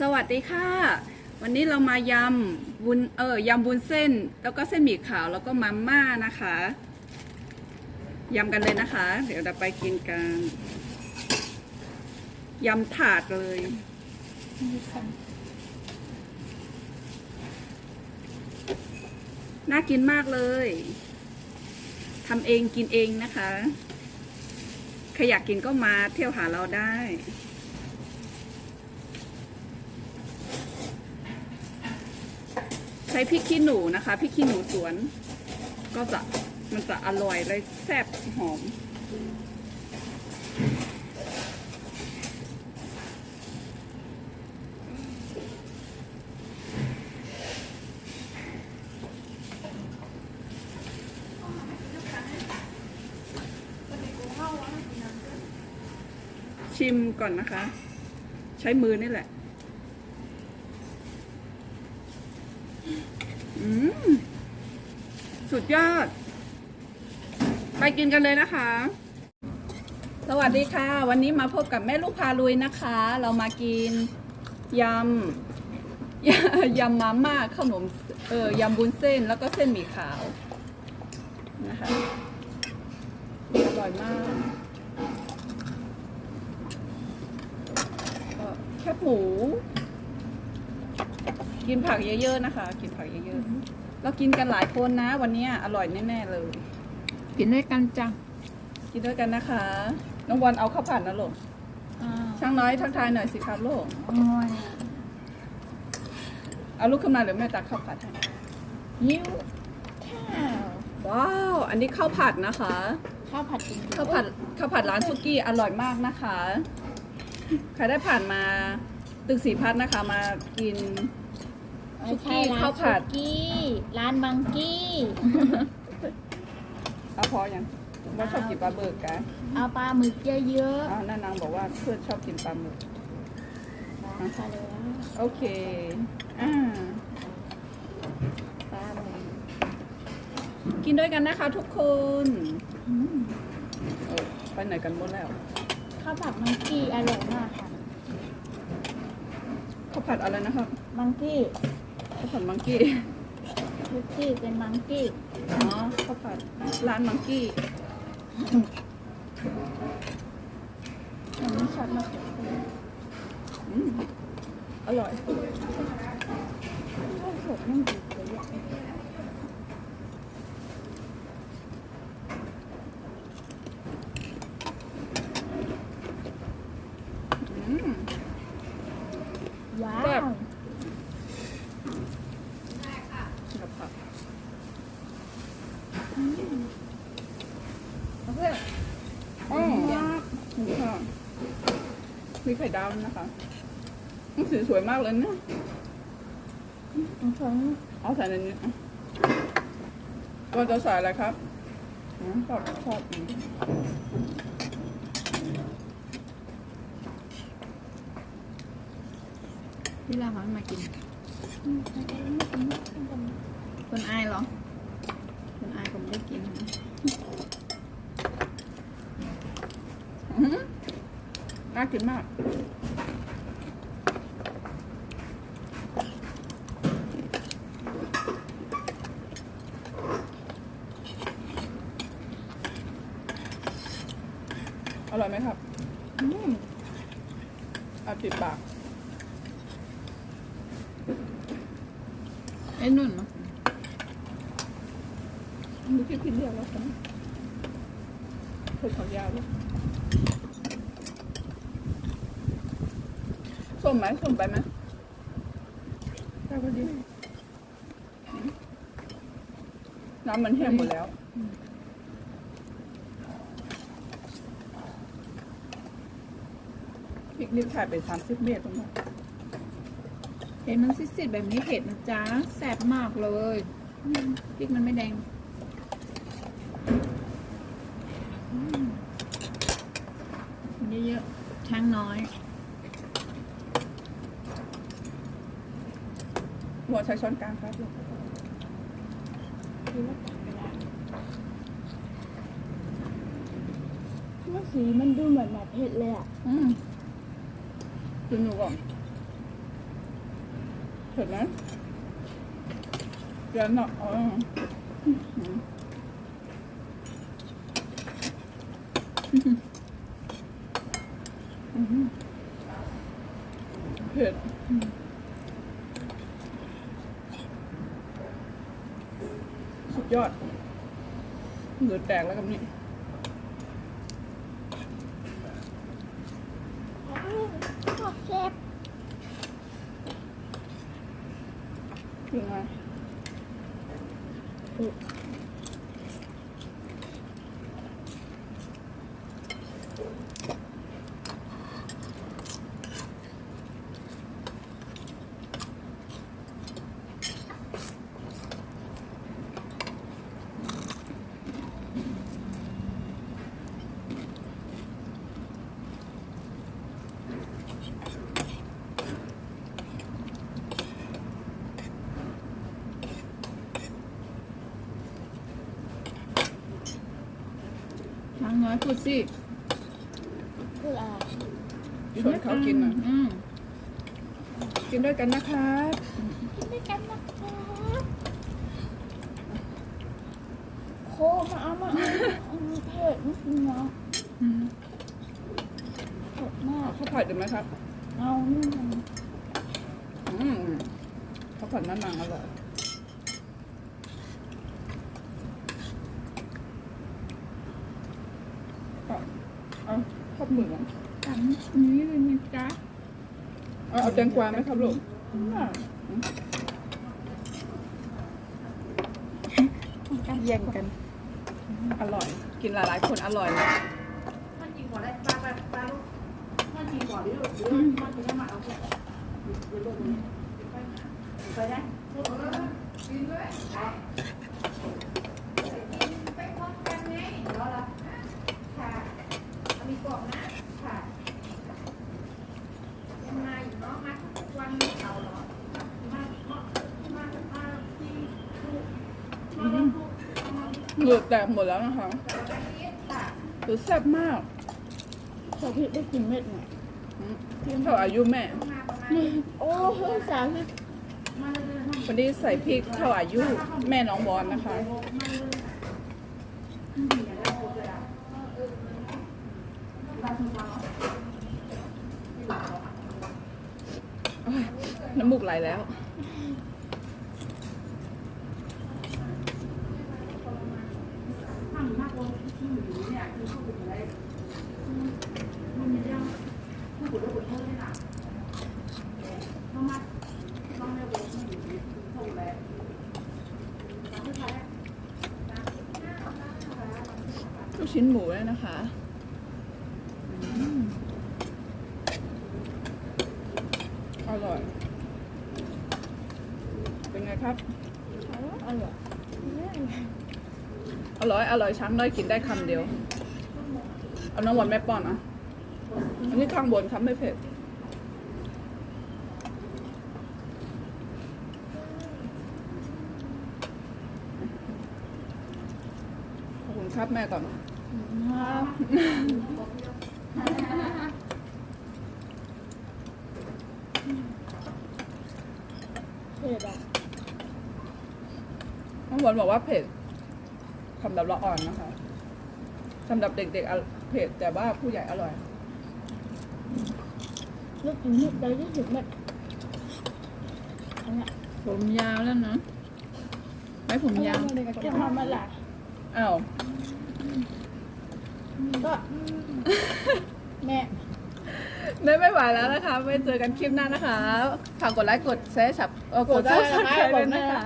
สวัสดีค่ะ วันนี้เรามายำวุ้นเออยำวุ้นเส้น แล้วก็เส้นหมี่ขาวแล้วก็มาม่านะคะยำกันเลยนะคะ เดี๋ยวเราไปกินกันยำถาดเลยน่ากินมากเลยทำเองกินเองนะคะ ใครอยากกินก็มาเที่ยวหาเราได้ ช้พริกขี้หนูนะคะพริกขี้หนูสวน ก็จะมันจะอร่อยเลยแซ่บหอม ชิมก่อนนะคะ ใช้มือนี่แหละ อืม สุดยอด ไปกินกันเลยนะคะ สวัสดีค่ะ วันนี้มาพบกับแม่ลูกพาลุยนะคะ เรามากินยำยำยำมาม่าขนมเออยำบุญเส้นแล้วก็เส้นหมี่ขาวนะคะอร่อยมากแคบหมู กินผักเยอะๆนะคะ กินผักเยอะๆ เรากินกันหลายคนนะ วันนี้อร่อยแน่ๆเลย กินด้วยกันจ้ะกินด้วยกันนะคะ น้องวันเอาข้าวผัดนะลูกช่างน้อยทักทายหน่อยสิครับลูกโอ้ยเอาลูกขึ้นมาเดี๋ยวแม่ตักข้าวผัดให้ยิ้วข้าวว้าว อันนี้ข้าวผัดนะคะ ข้าวผัดจริงๆข้าวผัดข้าวผัดร้านซุกี้อร่อยมากนะคะ ใครได้ผ่านมาตึกสีพัฒน์นะคะมากิน ไม่ใช่ร้านข้าวผัดสุกี้ ร้านบังกี้ เอาพอยังว่าชอบกินปลาเบิกกะเอาปลาหมึกเยอะอ๋อน้านางบอกว่าเพื่อนชอบกินปลาหมึก ๆมาค่ะเลยโอเค อ่า ปลาหมึกกินด้วยกันนะคะทุกคนอืมเออไปไหนกันหมดแล้วข้าวผัดมังกี้อร่อยมากค่ะ ข้าวผัดอะไรนะครับมังกี้ข้าว ผัดมังกี้ซุกี้เป็นมังกี้อ๋อข้าวผัดร้านมังกี้มันไม่ชัดมากอืมอร่อยข้าวสดนั่งดีเลยอะ อืม ว้า แซ่บ ว กับผักโอเค อ๋อนี่ค่ะมีไข่ดาวด้วยนะคะอืมสีสวยมากเลยเนี่ยอันสองเอาใส่ในนี้อะก็จะใส่อะไรครับอ๋อชอบชอบอืมที่เราเขามากิน คนอายเหรอ คนอายผมได้กินนะ อื้อหือน่ากินมาก อร่อยไหมครับ อืมอาติดปากไอ้นุ่นเนาะดูพี่พินเรียกแล้วกันคนขอยาวด้วย ส้มไหมส้มไปไหมได้ก็ดี น้ำมันแห้งหมดแล้ว พริกนี่ขายไปสามสิบเมตรตรงนั้นเห็นมันซิดๆแบบนี้เผ็ดนะจ๊ะแสบมากเลยอืมพริกมันไม่แดงอืมเยอะๆช้างน้อย หัวใช้ช้อนกลางครับลูกว่าสีมันดูเหมือนแบบเผ็ดเลยอะ อืมกินหนูก่อนเผ็ดไหมเดี๋ยวหน่อยอ๋อเผ็ดสุด ยอดเหลือแตกแล้วกับนี่ขอบเชฟคือไงช้างน้อยพูดสิคืออะไรชวนเขากินหน่อยอืมกินด้วยกันนะครับกินด้วยกันนะครับโคมาเอามาเอาเอาเผ็ดนิดนึงเนาะอืมเผ็ดมากข้าวผัดดีไหมครับ เอานี่มันอืมข้าวผัดน้ำมันอร่อยเอา เอาข้าวหมึกอะกันนี้เลยนะจ๊ะเอาเอาแตงกวาไหมครับลูกแย่งกัน อร่อย กินหลายๆคนอร่อยเลย เหลือแตกหมดแล้วนะคะหรือแซ่บมากขอพริกได้กินเม็ดหน่อยอืมเท่าอายุแม่ โอ้เฮ้ยสามสิบวันนี้ใส่พริกเท่าอายุแม่น้องบอลนะคะโอ๊ยน้ำมูกไหลแล้ว ลูกชิ้นหมูด้วยนะคะอืมอร่อย เป็นไงครับ อร่อย อร่อย อร่อยช้างน้อยกินได้คำเดียว เอาน้ำหวานแม่ป้อนอะอันนี้ข้างบนครับไม่เผ็ดขอบคุณครับแม่ก่อนเผ็ดอะน้องหวานบอกว่าเผ็ดสำหรับเราอ่อนนะคะสำหรับเด็กๆอะเผ็ดแต่ว่าผู้ใหญ่อร่อยนึกถึงนิดเดียวที่ถึงเม็ดอันเนี้ยผมยาวแล้วเนาะไว้ผมยาวจะทำอะไรอ้าวก็แม่แม่ไม่ไหวแล้วนะคะ ไว้เจอกันคลิปหน้านะคะ ฝากกดไลค์ กดแชร์ฉับเอ่อกดซับสไครต์ด้วยนะคะ